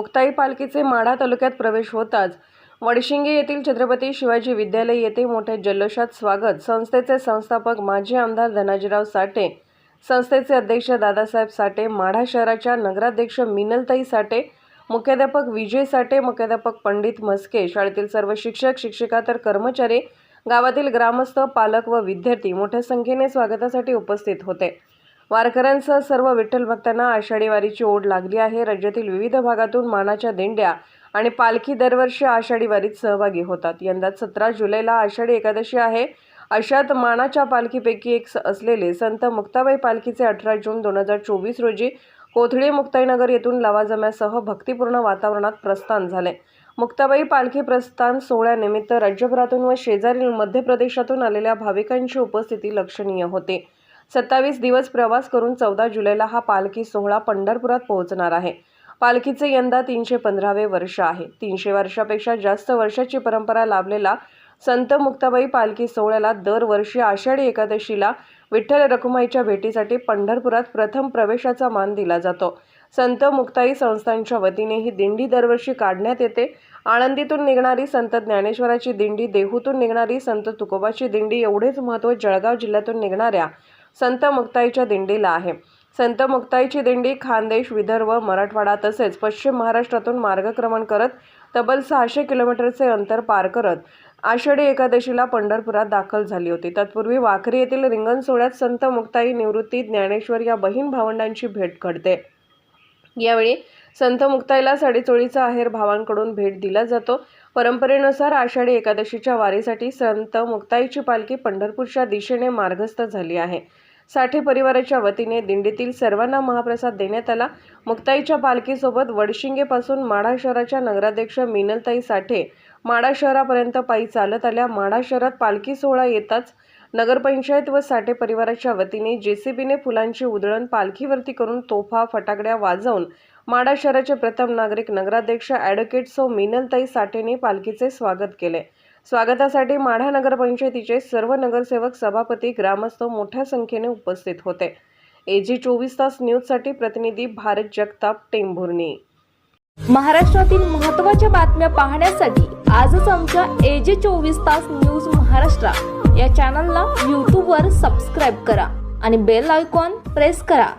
मुक्ताई पालखीचे माढा तालुक्यात प्रवेश होताच वडशिंगे येथील छत्रपती शिवाजी विद्यालय येथे मोठ्या जल्लोषात स्वागत. संस्थेचे संस्थापक माजी आमदार धनाजीराव साठे संस्थेचे अध्यक्ष दादासाहेब साठे माढा शहराच्या नगराध्यक्ष मिनलताई साठे मुख्याध्यापक विजय साठे मुख्याध्यापक पंडित मस्के शाळेतील सर्व शिक्षक शिक्षिका तर कर्मचारी गावातील ग्रामस्थ पालक व विद्यार्थी मोठ्या संख्येने स्वागतासाठी उपस्थित होते. वारकऱ्यांसह सर्व विठ्ठल भक्तांना आषाढी वारीची ओढ लागली आहे. राज्यातील विविध भागातून मानाच्या दिंड्या आणि पालखी दरवर्षी आषाढी वारीत सहभागी होतात. यंदा सतरा जुलैला आषाढी एकादशी आहे. अशात मानाच्या पालखीपैकी एक स- असलेले संत मुक्ताबाई पालखीचे अठरा जून दोन हजार चोवीस रोजी कोथळी मुक्ताईनगर येथून लवाजम्यासह भक्तिपूर्ण वातावरणात प्रस्थान झाले. मुक्ताबाई पालखी प्रस्थान सोहळ्यानिमित्त राज्यभरातून व शेजारील मध्य प्रदेशातून आलेल्या भाविकांची उपस्थिती लक्षणीय होती. सत्तावीस दिवस प्रवास करून चौदा जुलैला हा पालखी सोहळा पंढरपुरात पोहोचणार आहे. पालखीचे यंदा तीनशे पंधरावे वर्ष आहे. तीनशे वर्षापेक्षा जास्त वर्षाची परंपरा लाभलेला संत मुक्ताबाई पालखी सोहळ्याला दरवर्षी आषाढी एकादशीला विठ्ठल रखुमाईच्या भेटीसाठी पंढरपुरात प्रथम प्रवेशाचा मान दिला जातो. संत मुक्ताई संस्थांच्या वतीने ही दिंडी दरवर्षी काढण्यात येते. आळंदीतून निघणारी संत ज्ञानेश्वराची दिंडी देहूतून निघणारी संत तुकोबाची दिंडी एवढेच महत्त्व जळगाव जिल्ह्यातून निघणाऱ्या संत मुक्ताईच्या दिंडीला आहे. संत मुक्ताईची दिंडी खानदेश विदर्भ मराठवाडा तसेच पश्चिम महाराष्ट्रातून मार्गक्रमण करत तब्बल सहाशे किलोमीटरचे अंतर पार करत आषाढी एकादशीला पंढरपुरात दाखल झाली होती. तत्पूर्वी वाखरी येथील रिंगण सोहळ्यात संत मुक्ताई निवृत्ती ज्ञानेश्वर या बहीण भावंडांची भेट घडते. यावेळी संत मुक्ताईला साडेचोळीचा आहेर भावांकडून भेट दिला जातो. परंपरेनुसार आषाढी एकादशीच्या वारीसाठी संत मुक्ताईची पालखी पंढरपूरच्या दिशेने मार्गस्थ झाली आहे. साठे परिवाराच्या वतीने दिंडीतील सर्वांना महाप्रसाद देण्यात आला. मुक्ताईच्या पालखीसोबत वडशिंगेपासून माढा शहराच्या नगराध्यक्ष मिनलताई साठे माढा शहरापर्यंत पायी चालत आल्या. माढा शहरात पालखी सोहळा येताच नगरपंचायत व साठे परिवाराच्या वतीने जेसीबीने फुलांची उधळण पालखीवरती करून तोफा फटाकड्या वाजवून माढा शहराचे प्रथम नागरिक नगराध्यक्ष ॲडव्होकेट सौ मिनलताई साठेने पालखीचे स्वागत केले. स्वागतासाठी माढा नगरपंचायतीचे सर्व नगरसेवक सभापती ग्रामस्थ मोठ्या संख्येने उपस्थित होते. एजी चोवीस तास न्यूजसाठी प्रतिनिधी भारत जगताप टेंभुर्णी. महाराष्ट्रातील महत्त्वाच्या बातम्या पाहण्यासाठी आजच आमच्या एजी चोवीस तास न्यूज महाराष्ट्र या चॅनलला यूट्यूबवर सबस्क्राईब करा आणि बेल आयकॉन प्रेस करा.